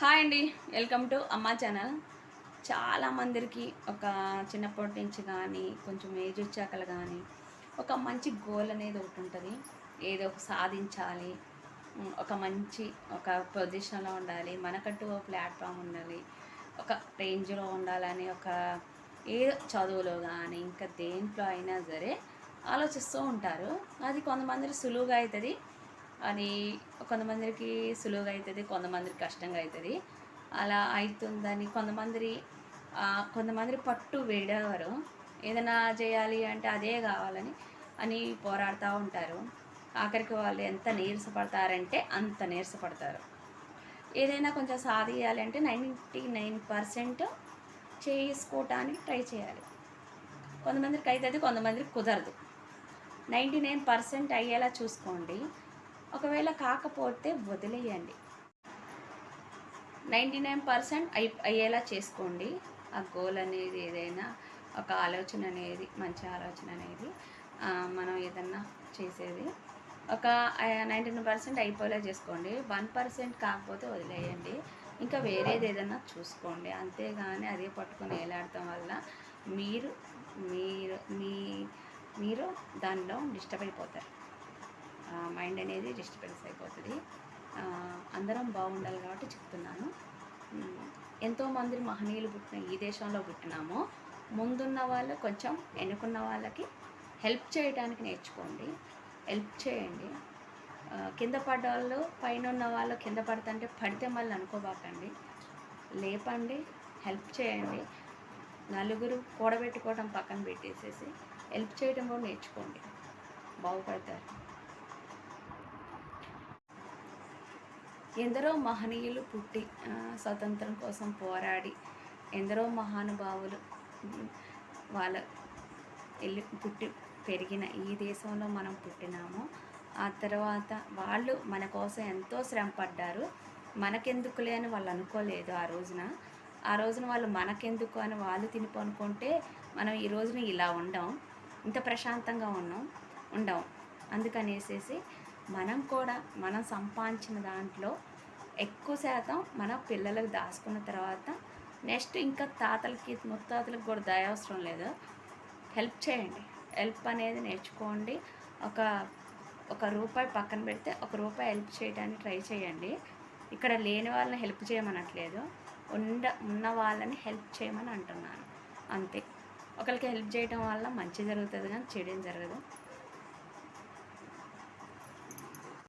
Hi అండి. Welcome to Amma channel. చాలా మందికి ఒక చిన్నప్పటి నుంచి కానీ కొంచెం ఏజ్ వచ్చాకలు కానీ ఒక మంచి గోల్ అనేది ఒకటి ఉంటుంది. ఏదో ఒక సాధించాలి. ఒక మంచి ఒక పొజిషన్లో ఉండాలి. మనకంటూ ఒక ప్లాట్ఫామ్ ఉండాలి. ఒక రేంజ్లో ఉండాలని ఒక ఏదో చదువులో కానీ ఇంకా దేంట్లో అయినా సరే ఆలోచిస్తూ ఉంటారు. అది కొంతమంది సులువుగా అవుతుంది అది కొంతమందికి సులువుగా అవుతుంది కొంతమందికి కష్టంగా అవుతుంది అలా అవుతుందని కొంతమంది కొంతమంది పట్టు వేడేవారు. ఏదైనా చేయాలి అంటే అదే కావాలని అని పోరాడుతూ ఉంటారు. ఆఖరికి వాళ్ళు ఎంత నీరసపడతారంటే అంత నీరసపడతారు. ఏదైనా కొంచెం సాధించాలి అంటే నైంటీ నైన్ పర్సెంట్ చేసుకోవటానికి ట్రై చేయాలి. కొంతమందికి అవుతుంది కొంతమందికి కుదరదు. నైంటీ నైన్ పర్సెంట్ అయ్యేలా చూసుకోండి. ఒకవేళ కాకపోతే వదిలేయండి. నైంటీ నైన్ పర్సెంట్ అయి అయ్యేలా చేసుకోండి. ఆ గోల్ అనేది ఏదైనా ఒక ఆలోచన అనేది మంచి ఆలోచన అనేది మనం ఏదన్నా చేసేది. ఒక నైంటీ నైన్ పర్సెంట్ అయిపోయేలా చేసుకోండి. వన్ పర్సెంట్ కాకపోతే వదిలేయండి. ఇంకా వేరేది ఏదన్నా చూసుకోండి. అంతేగాని అదే పట్టుకొని వేలాడటం వల్ల మీరు మీరు మీ మీరు దానిలో డిస్టర్బ్ అయిపోతారు. మైండ్ అనేది డిస్టర్బెన్స్ అయిపోతుంది. అందరం బాగుండాలి కాబట్టి చెప్తున్నాను. ఎంతోమంది మహనీయులు పుట్టిన ఈ దేశంలో పుట్టినామో. ముందున్న వాళ్ళు కొంచెం ఎన్నుకున్న వాళ్ళకి హెల్ప్ చేయడానికి నేర్చుకోండి. హెల్ప్ చేయండి. కింద పడ్డ వాళ్ళు పైన ఉన్న వాళ్ళు కింద పడుతుంటే పడితే మళ్ళీ అనుకోబాకండి. లేపండి హెల్ప్ చేయండి. నలుగురు కూడబెట్టుకోవడం పక్కన పెట్టేసేసి హెల్ప్ చేయడం కూడా నేర్చుకోండి. బాగుపడతారు. ఎందరో మహనీయులు పుట్టి స్వతంత్రం కోసం పోరాడి ఎందరో మహానుభావులు వాళ్ళ వెళ్ళి పుట్టి పెరిగిన ఈ దేశంలో మనం పుట్టినాము. ఆ తర్వాత వాళ్ళు మన కోసం ఎంతో శ్రమ పడ్డారు. మనకెందుకులే అని వాళ్ళు అనుకోలేదు ఆ రోజున. ఆ రోజున వాళ్ళు మనకెందుకు అని వాళ్ళు తినిపో అనుకుంటే మనం ఈ రోజున ఇలా ఉండం ఇంత ప్రశాంతంగా ఉన్నాం ఉండం. అందుకనేసేసి మనం కూడా మనం సంపాదించిన దాంట్లో ఎక్కువ శాతం మన పిల్లలకు దాచుకున్న తర్వాత నెక్స్ట్ ఇంకా తాతలకి ముత్తాతలకు కూడా దయవసరం లేదు. హెల్ప్ చేయండి. హెల్ప్ అనేది నేర్చుకోండి. ఒక ఒక రూపాయి పక్కన పెడితే ఒక రూపాయి హెల్ప్ చేయడానికి ట్రై చేయండి. ఇక్కడ లేని వాళ్ళని హెల్ప్ చేయమనట్లేదు. ఉండ ఉన్న వాళ్ళని హెల్ప్ చేయమని అంటున్నాను. అంతే. ఒకరికి హెల్ప్ చేయడం వల్ల మంచి జరుగుతుంది కానీ చెడు జరగదు.